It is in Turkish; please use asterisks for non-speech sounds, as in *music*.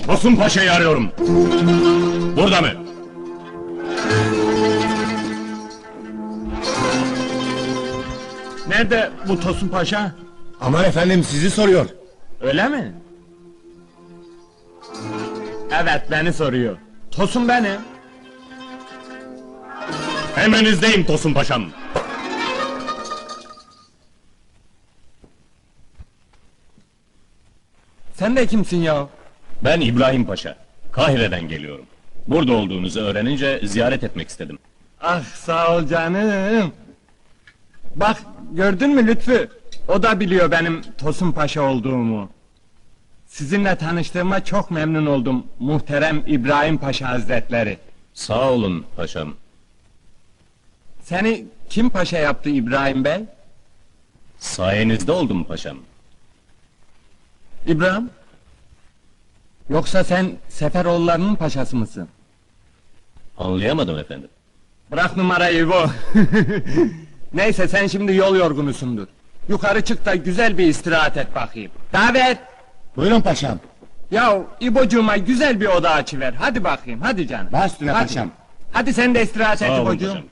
Tosun Paşa'yı arıyorum. Burada mı? Nerede bu Tosun Paşa? Aman efendim sizi soruyor. Öyle mi? Evet beni soruyor. Tosun benim. Emrinizdeyim Tosun Paşam. Sen de kimsin ya? Ben İbrahim Paşa. Kahire'den geliyorum. Burada olduğunuzu öğrenince ziyaret etmek istedim. Ah sağ ol canım. Bak gördün mü Lütfü? O da biliyor benim Tosun Paşa olduğumu. Sizinle tanıştığıma çok memnun oldum muhterem İbrahim Paşa Hazretleri. Sağ olun paşam. Seni kim paşa yaptı İbrahim Bey? Sayenizde oldum paşam. İbrahim? Yoksa sen Seferoğulları'nın paşası mısın? Anlayamadım efendim. Bırak numarayı bu. *laughs* Neyse sen şimdi yol yorgunusundur. Yukarı çık da güzel bir istirahat et bakayım. Davet! Buyurun paşam. Ya İbocuğuma güzel bir oda açıver. Hadi bakayım, hadi canım. Baş üstüne Hadi. paşam. Hadi sen de istirahat et Sağ olun İbocuğum. paşam.